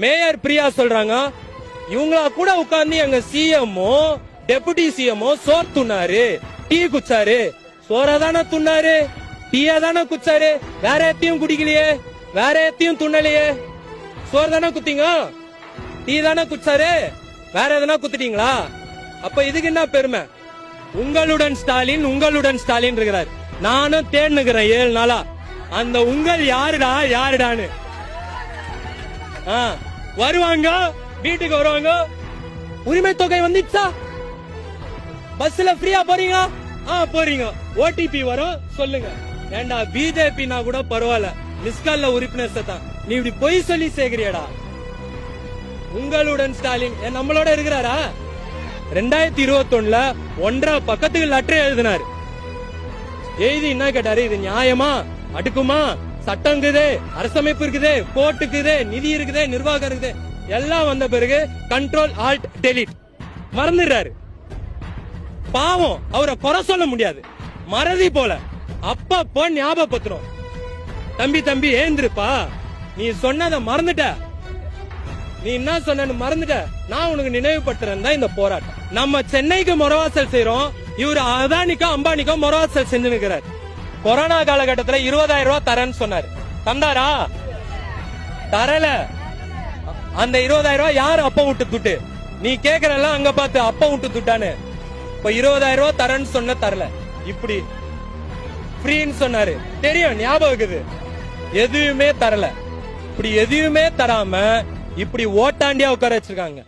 Mayor Priya சொல்றாங்க இவங்களா கூட உட்கார்ந்து எங்க சிஎம்ஓ டெபுட்டி சிஎம்ஓ சோர் துண்ணாரு. டீ குச்சாரு சோற தானே துண்ணாரு. டீயா தானே குச்சாரு வேற எத்தையும் குடிக்கலையே. வேற எத்தையும் துண்ணலையே. சோறு தானே குத்திங்க? டீ தானே குச்சாரு வேற எதனா குத்துட்டீங்களா? அப்ப இதுக்கு என்ன பெருமை? உங்களுடன் ஸ்டாலின் உங்களுடன் ஸ்டாலின் இருக்கிறார். நானும் தேடினுக்கிறேன் ஏழு நாளா. அந்த உங்கள் யாருடா யாருடான்னு? ஆ, வருவாங்க வீட்டுக்கு வருவாங்க. உரிமை தொகை வந்துச்சா? பஸ்ல ஃப்ரீயா போறீங்க? ஆ போறீங்க. ஓடிபி வரும். சொல்லுங்க. ஏண்டா பிஜேபினா கூட பரவாயில்ல. மிஸ்கால்ல உறுப்பினர் தான் நீ இப்படி பொய் சொல்லி சேர்க்கிறியடா உங்களுடன் ஸ்டாலின் ஏன் நம்மளோட இருக்கிறாரா? ரெண்டாயிரத்தி இருபத்தி ஒண்ணுல ஒன்றரை பக்கத்துக்கு லெட்டர் எழுதினார். எழுதி என்ன கேட்டாரு? இது நியாயமா? அடுக்குமா? சட்டம் இருக்குது அரசமைப்பு இருக்குது கோர்ட் இருக்குது நிதி இருக்குது நிர்வாகம் இருக்குது. எல்லாம் வந்த பிறகு கண்ட்ரோல் ஆல்ட் டெலிட் மறந்துடுறாரு. பாவம் அவரை குறை சொல்ல முடியாது. மறதி போல. அப்பப்போ ஞாபகப்படுத்துறோம். தம்பி தம்பி ஏந்திருப்பா. நீ சொன்னதை மறந்துட்ட. நீ என்ன சொன்னு மறந்துட்ட. நான் உனக்கு நினைவுபடுத்துறேன் தான் இந்த போராட்டம். நம்ம சென்னைக்கு முறவாசல் செய்யறோம் இவர் அதானிக்கோ அம்பானிக்கோ முறவாசல் செஞ்சு நிற்கிறார் கொரோனா காலகட்டத்துல இருபதாயிரம் ரூபாய் தரேன்னு சொன்னாரு. தந்தாரா? தரல. அந்த இருபதாயிரம் ரூபாய் யாரு அப்ப விட்டு துட்டு? நீ கேக்குறல அங்க பார்த்து அப்ப விட்டு துட்டான்னு. இப்ப இருபதாயிரம் ரூபாய் தரேன்னு சொன்ன தரல. இப்படி ஃப்ரீன்னு சொன்னாரு. தெரியும் ஞாபகம் இருக்குது. எதுவுமே தரல. இப்படி எதுவுமே தராம இப்படி ஓட்டாண்டியா உட்கார வச்சிருக்காங்க.